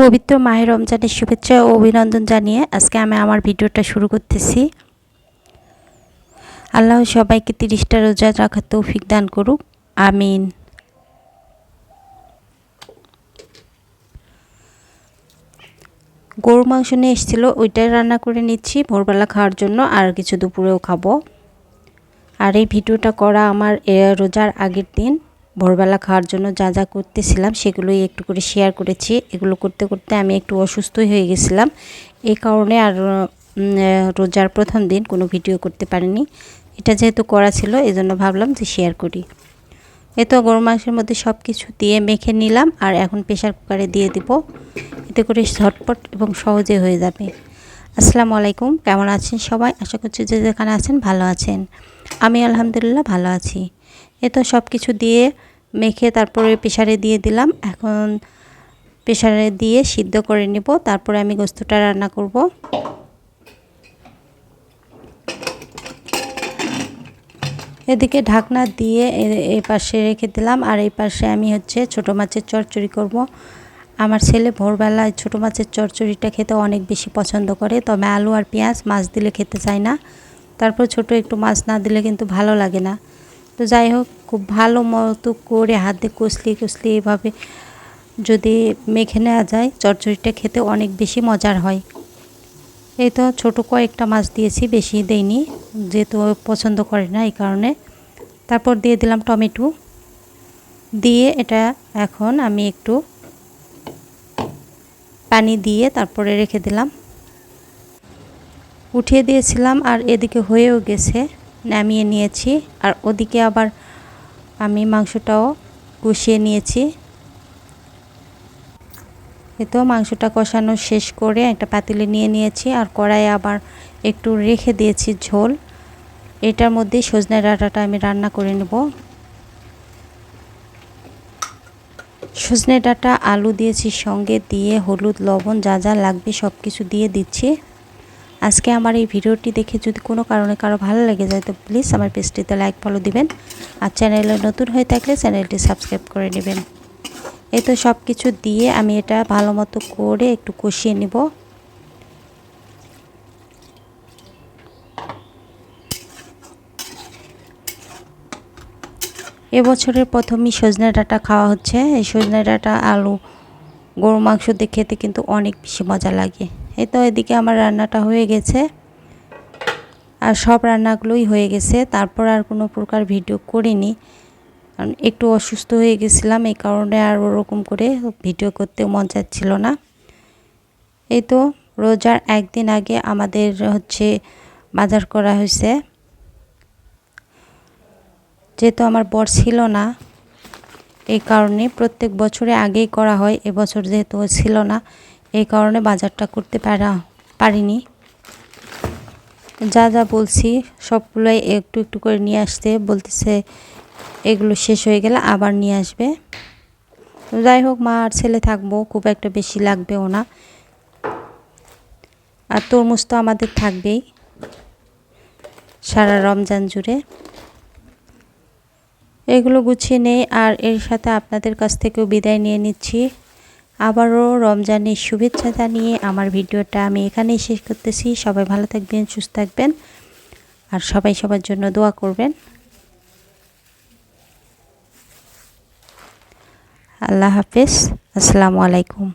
পবিত্র মাহের রমজানের শুভেচ্ছা ও অভিনন্দন জানিয়ে আজকে আমি আমার ভিডিওটা শুরু করতেছি। আল্লাহ সবাইকে তিরিশটা রোজা রাখার তৌফিক দান করুক। আমিন। গরু মাংস নিয়ে এসেছিল, ওইটাই রান্না করে নিচ্ছি, ভোরবেলা খাওয়ার জন্য, আর কিছু দুপুরেও খাব। আর এই ভিডিওটা করা আমার রোজার আগের দিন। ভোরবেলা খাওয়ার জন্য যা যা করতেছিলাম সেগুলোই একটু করে শেয়ার করেছি। এগুলো করতে করতে আমি একটু অসুস্থই হয়ে গেছিলাম। এই কারণে আর রোজার প্রথম দিন কোনো ভিডিও করতে পারিনি। এটা যেহেতু করা ছিল, এজন্য ভাবলাম যে শেয়ার করি। এ তো গরু মাংসের মধ্যে সব কিছু দিয়ে মেখে নিলাম আর এখন প্রেশার কুকারে দিয়ে দিব। এতে করে ঝটপট এবং সহজে হয়ে যাবে। আসসালামু আলাইকুম, কেমন আছেন সবাই? আশা করছি যে যেখানে আছেন ভালো আছেন। আমি আলহামদুলিল্লাহ ভালো আছি। এ তো সব কিছু দিয়ে মেখে তারপরে প্রেশারে দিয়ে দিলাম। এখন প্রেশারে দিয়ে সিদ্ধ করে নেব। তারপরে আমি গোস্তটা রান্না করব। এদিকে ঢাকনা দিয়ে এই পাশে রেখে দিলাম। আর এই পাশে আমি হচ্ছে ছোট মাছের চচ্চড়ি করব। আমার ছেলে ভোরবেলায় ছোটো মাছের চচ্চড়িটা খেতে অনেক বেশি পছন্দ করে। তবে আলু আর পেঁয়াজ মাছ দিলে খেতে চায় না। তারপর ছোট একটু মাছ না দিলে কিন্তু ভালো লাগে না। তো যাই হোক, খুব ভালো মতো করে হাতে কষলি কষলি এভাবে যদি মেখে নেওয়া যায়, চচ্চড়িটা খেতে অনেক বেশি মজার হয়। এই তো ছোটো কয়েকটা মাছ দিয়েছি, বেশি দেইনি, যেহেতু পছন্দ করে না এই কারণে। তারপর দিয়ে দিলাম টমেটো। দিয়ে এটা এখন আমি একটু পানি দিয়ে তারপরে রেখে দিলাম। উঠিয়ে দিয়েছিলাম আর এদিকে হয়েও গেছে। নামিয়ে নিয়েছি। আর ওদিকে আবার আমি মাংসটাও কষিয়ে নিয়েছি। এতো মাংসটা কষানো শেষ করে একটা পাতিলে নিয়ে নিয়েছি। আর কড়াইয়ে আবার একটু রেখে দিয়েছি ঝোল। এটার মধ্যে সজনে ডাঁটাটা আমি রান্না করে নেব। সজনে ডাঁটা, আলু দিয়েছি সঙ্গে, দিয়ে হলুদ, লবণ যা যা লাগবে সব কিছু দিয়ে দিচ্ছি। আজকে আমার এই ভিডিওটি দেখে যদি কোনো কারণে কারও ভালো লেগে যায়, তো প্লিজ আমার পেজটিতে লাইক ফলো দিবেন। আর চ্যানেলে নতুন হয়ে থাকলে চ্যানেলটি সাবস্ক্রাইব করে নেবেন। এই তো সব কিছু দিয়ে আমি এটা ভালো মতো করে একটু কষিয়ে নিব। এবছরের প্রথমই সজনে ডাঁটা খাওয়া হচ্ছে। এই সজনে ডাঁটা আলু গরু মাংস দিয়ে খেতে কিন্তু অনেক বেশি মজা লাগে। এই তো এদিকে আমার রান্নাটা হয়ে গেছে। আর সব রান্নাগুলোই হয়ে গেছে। তারপর আর কোনো প্রকার ভিডিও করিনি। কারণ একটু অসুস্থ হয়ে গেছিলাম, এই কারণে আর ওরকম করে ভিডিও করতে মন চাচ্ছিল না। এই তো রোজার একদিন আগে আমাদের হচ্ছে বাজার করা হয়েছে। যেহেতু আমার বর ছিল না, এই কারণে প্রত্যেক বছরে আগেই করা হয়, এবছর যেহেতু ছিল না এই কারণে বাজারটা করতে পারা, পারিনি। যা যা বলছি সবগুলোই একটু একটু করে নিয়ে আসতে বলতেছে এগুলো শেষ হয়ে গেলে আবার নিয়ে আসবে। যাই হোক, মা আর ছেলে থাকব, খুব একটা বেশি লাগবেও না। আর তরমুজ তো আমাদের থাকবেই সারা রমজান জুড়ে। এগুলো গুছিয়ে নেই আর এর সাথে আপনাদের কাছ থেকেও বিদায় নিয়ে নিচ্ছি। আবারও রমজানের শুভেচ্ছা জানিয়ে আমার ভিডিওটা আমি এখানেই শেষ করতেছি। সবাই ভালো থাকবেন, সুস্থ থাকবেন আর সবাই সবার জন্য দোয়া করবেন। আল্লাহ হাফেজ। আসসালামু আলাইকুম।